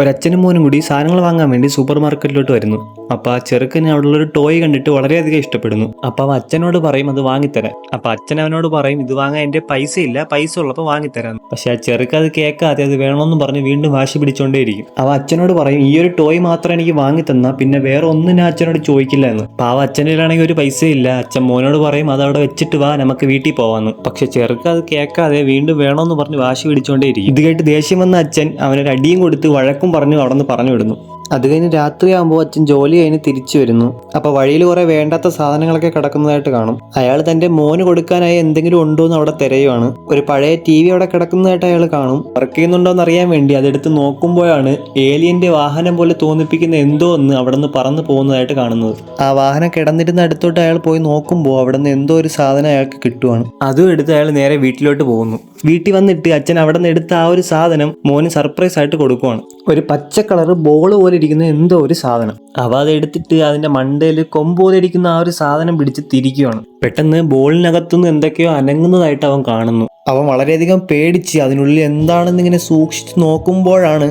ഒരച്ഛനും മോനും കൂടി സാധനങ്ങൾ വാങ്ങാൻ വേണ്ടി സൂപ്പർ മാർക്കറ്റിലോട്ട് വരുന്നു. അപ്പോൾ ആ ചെറുക്കന് അവിടെയുള്ള ഒരു ടോയ് കണ്ടിട്ട് വളരെയധികം ഇഷ്ടപ്പെടുന്നു. അപ്പോൾ അവൻ അച്ഛനോട് പറയും അത് വാങ്ങിത്തരാൻ. അപ്പോൾ അച്ഛൻ അവനോട് പറയും ഇത് വാങ്ങാൻ എന്റെ പൈസ ഇല്ല പൈസ ഉള്ളപ്പോൾ വാങ്ങിത്തരാം പക്ഷെ ആ ചെറുക്ക് അത് കേൾക്കാതെ അത് വേണമെന്ന് പറഞ്ഞ് വീണ്ടും വാശി പിടിച്ചോണ്ടേയിരിക്കും. അവ അച്ഛനോട് പറയും ഈ ഒരു ടോയ് മാത്രം എനിക്ക് വാങ്ങി തന്നാ പിന്നെ വേറെ ഒന്നും ഞാൻ അച്ഛനോട് ചോദിക്കില്ല എന്ന്. അപ്പോൾ ആ അച്ഛനിലാണെങ്കിൽ ഒരു പൈസ ഇല്ല അച്ഛൻ മോനോട് പറയും അത് അവിടെ വെച്ചിട്ട് വാ നമുക്ക് വീട്ടിൽ പോവാന്ന്. പക്ഷെ ചെറുക്ക് അത് കേൾക്കാതെ വീണ്ടും വേണമെന്ന് പറഞ്ഞ് വാശി പിടിച്ചോണ്ടേയിരിക്കും. ഇത് കേട്ട് ദേഷ്യം വന്ന അച്ഛൻ അവനൊരു അടിയും കൊടുത്ത് വഴക്കും പറഞ്ഞു അവിടെ നിന്ന് പറഞ്ഞു വിടുന്നു. അത് കഴിഞ്ഞ് രാത്രിയാകുമ്പോൾ അച്ഛൻ ജോലി കഴിഞ്ഞ് തിരിച്ചു വരുന്നു. അപ്പോൾ വഴിയിൽ കുറേ വേണ്ടാത്ത സാധനങ്ങളൊക്കെ കിടക്കുന്നതായിട്ട് കാണും. അയാൾ തന്റെ മോന് കൊടുക്കാനായി എന്തെങ്കിലും ഉണ്ടോ എന്ന് അവിടെ തിരയുവാണ്. ഒരു പഴയ ടി വി അവിടെ കിടക്കുന്നതായിട്ട് അയാൾ കാണും. വർക്ക് ചെയ്യുന്നുണ്ടോ എന്ന് അറിയാൻ വേണ്ടി അതെടുത്ത് നോക്കുമ്പോഴാണ് ഏലിയന്റെ വാഹനം പോലെ തോന്നിപ്പിക്കുന്ന എന്തോ ഒന്ന് അവിടെ നിന്ന് പറന്ന് പോകുന്നതായിട്ട് കാണുന്നത്. ആ വാഹനം കിടന്നിരുന്ന അടുത്തോട്ട് അയാൾ പോയി നോക്കുമ്പോൾ അവിടെ നിന്ന് എന്തോ ഒരു സാധനം അയാൾക്ക് കിട്ടുവാണ്. അതും എടുത്ത് അയാൾ നേരെ വീട്ടിലോട്ട് പോകുന്നു. വീട്ടിൽ വന്നിട്ട് അച്ഛൻ അവിടെ നിന്ന് എടുത്ത ആ ഒരു സാധനം മോന് സർപ്രൈസ് ആയിട്ട് കൊടുക്കുവാണ്. ഒരു പച്ച കളർ ബോൾ പോലെ ഇരിക്കുന്ന എന്തോ ഒരു സാധനം. അവ അത് എടുത്തിട്ട് അതിന്റെ മണ്ടയിൽ കൊമ്പ് പോലെ ഇരിക്കുന്ന ആ ഒരു സാധനം പിടിച്ച് തിരിക്കുകയാണ് പെട്ടെന്ന് ബോളിനകത്തുനിന്ന് എന്തൊക്കെയോ അനങ്ങുന്നതായിട്ട് അവൻ കാണുന്നു. അവൻ വളരെയധികം പേടിച്ച് അതിനുള്ളിൽ എന്താണെന്ന് ഇങ്ങനെ സൂക്ഷിച്ച് നോക്കുമ്പോഴാണ്